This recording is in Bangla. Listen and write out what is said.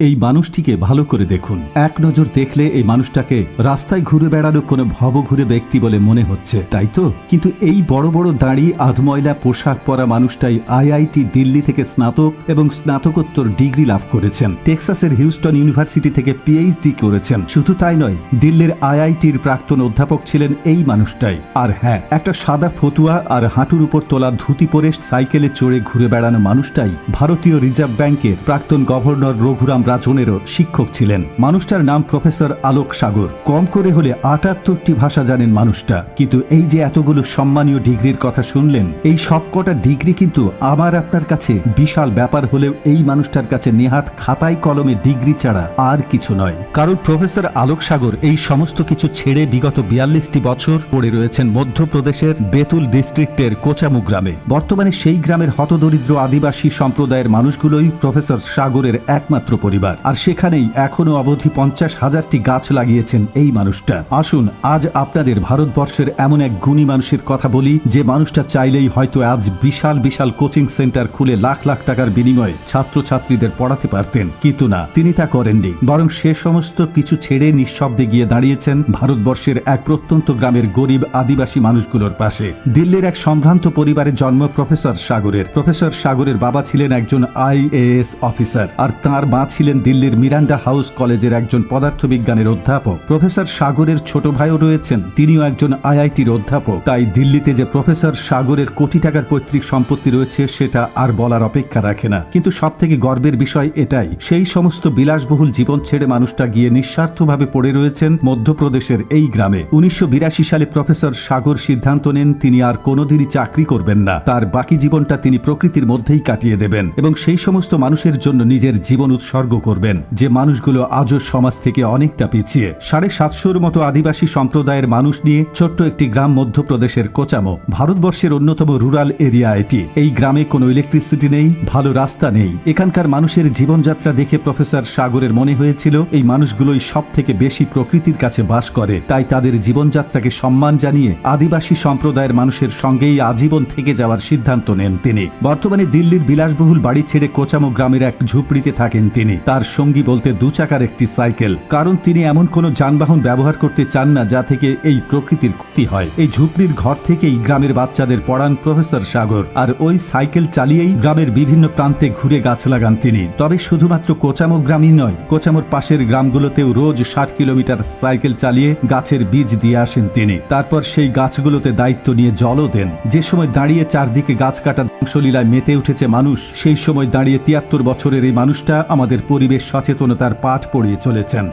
এই মানুষটিকে ভালো করে দেখুন। এক নজর দেখলে এই মানুষটাকে রাস্তায় ঘুরে বেড়ানো কোনো ভবঘুরে ব্যক্তি বলে মনে হচ্ছে, তাই তো? কিন্তু এই বড় বড় দাড়ি, আধময়লা পোশাক পরা মানুষটাই আইআইটি দিল্লি থেকে স্নাতক এবং স্নাতকোত্তর ডিগ্রি লাভ করেছেন। টেক্সাসের হিউস্টন ইউনিভার্সিটি থেকে পিএইচডি করেছেন। শুধু তাই নয়, দিল্লির আইআইটির প্রাক্তন অধ্যাপক ছিলেন এই মানুষটাই। আর হ্যাঁ একটা সাদা ফতুয়া আর হাঁটুর উপর তোলা ধুতি পরে সাইকেলে চড়ে ঘুরে বেড়ানো মানুষটাই ভারতীয় রিজার্ভ ব্যাংকের প্রাক্তন গভর্নর রঘুরাম রাজনেরও শিক্ষক ছিলেন। মানুষটার নাম প্রফেসর আলোক সাগর। কম করে হলে আটাত্তরটি ভাষা জানেন মানুষটা। কিন্তু এই যে এতগুলো সম্মানীয় ডিগ্রির কথা শুনলেন, এই সবকটা ডিগ্রি কিন্তু আমার আপনার কাছে বিশাল ব্যাপার হলেও এই মানুষটার কাছে নেহাত খাতায় কলমে ডিগ্রি ছাড়া আর কিছু নয়। কারণ প্রফেসর আলোক সাগর এই সমস্ত কিছু ছেড়ে বিগত বিয়াল্লিশটি বছর পড়ে রয়েছেন মধ্যপ্রদেশের বেতুল ডিস্ট্রিক্টের কোচামু গ্রামে। বর্তমানে সেই গ্রামের হতদরিদ্র আদিবাসী সম্প্রদায়ের মানুষগুলোই প্রফেসর সাগরের একমাত্র পরিবার। আর সেখানেই এখনও অবধি পঞ্চাশ হাজারটি গাছ লাগিয়েছেন এই মানুষটা। আসুন, আজ আপনাদের ভারতবর্ষের এমন এক গুণী মানুষের কথা বলি, যে মানুষটা চাইলেই হয়তো আজ বিশাল বিশাল কোচিং সেন্টার খুলে লাখ লাখ টাকার বিনিময়ে ছাত্রছাত্রীদের পড়াতে পারতেন। কিন্তু না, তিনি তা করেননি। বরং সে সমস্ত কিছু ছেড়ে নিঃশব্দে গিয়ে দাঁড়িয়েছেন ভারতবর্ষের এক প্রত্যন্ত গ্রামের গরিব আদিবাসী মানুষগুলোর পাশে। দিল্লির এক সম্ভ্রান্ত পরিবারে জন্ম প্রফেসর সাগরের। প্রফেসর সাগরের বাবা ছিলেন একজন আইএএস অফিসার, আর তার মা ছিলেন দিল্লির মিরান্ডা হাউস কলেজের একজন পদার্থবিজ্ঞানের অধ্যাপক। প্রফেসর সাগরের ছোট ভাইও রয়েছেন, তিনিও একজন আইআইটির অধ্যাপক। তাই দিল্লিতে যে প্রফেসর সাগরের কোটি টাকার পৈতৃক সম্পত্তি রয়েছে, সেটা আর বলার অপেক্ষা রাখে না। কিন্তু সব থেকে গর্বের বিষয় এটাই, সেই সমস্ত বিলাসবহুল জীবন ছেড়ে মানুষটা গিয়ে নিঃস্বার্থভাবে পড়ে রয়েছেন মধ্যপ্রদেশের এই গ্রামে। উনিশশো বিরাশি সালে প্রফেসর সাগর সিদ্ধান্ত নেন, তিনি আর কোনোদিনই চাকরি করবেন না। তার বাকি জীবনটা তিনি প্রকৃতির মধ্যেই কাটিয়ে দেবেন এবং সেই সমস্ত মানুষের জন্য নিজের জীবন উৎসর্গ করবেন, যে মানুষগুলো আজও সমাজ থেকে অনেকটা পিছিয়ে। সাড়ে সাতশোর মতো আদিবাসী সম্প্রদায়ের মানুষ নিয়ে ছোট্ট একটি গ্রাম মধ্যপ্রদেশের কোচামো। ভারতবর্ষের অন্যতম রুরাল এরিয়া এটি। এই গ্রামে কোনো ইলেকট্রিসিটি নেই, ভালো রাস্তা নেই। এখানকার মানুষের জীবনযাত্রা দেখে প্রফেসর সাগরের মনে হয়েছিল, এই মানুষগুলোই সব থেকে বেশি প্রকৃতির কাছে বাস করে। তাই তাদের জীবনযাত্রাকে সম্মান জানিয়ে আদিবাসী সম্প্রদায়ের মানুষের সঙ্গেই আজীবন থেকে যাওয়ার সিদ্ধান্ত নেন তিনি। বর্তমানে দিল্লির বিলাসবহুল বাড়ি ছেড়ে কোচামো গ্রামের এক ঝুপড়িতে থাকেন তিনি। তার সঙ্গী বলতে দু চাকার একটি সাইকেল, কারণ তিনি এমন কোনো যানবাহন ব্যবহার করতে চান না যা থেকে এই প্রকৃতির ক্ষতি হয়। এই ঝুপড়ির ঘর থেকেই গ্রামের বাচ্চাদের পড়ান প্রফেসর সাগর, আর ওই সাইকেল চালিয়েই গ্রামের বিভিন্ন প্রান্তে ঘুরে গাছ লাগান তিনি। তবে শুধুমাত্র কোচামো গ্রামই নয়, কোচামোর পাশের গ্রামগুলোতেও রোজ ষাট কিলোমিটার সাইকেল চালিয়ে গাছের বীজ দিয়ে আসেন তিনি। তারপর সেই গাছগুলোতে দায়িত্ব নিয়ে জলও দেন। যে সময় দাঁড়িয়ে চারদিকে গাছ কাটা ধ্বংসলীলায় মেতে উঠেছে মানুষ, সেই সময় দাঁড়িয়ে তিয়াত্তর বছরের এই মানুষটা আমাদের পরিবেশ সচেতনতার পাঠ পড়িয়ে চলেছেন।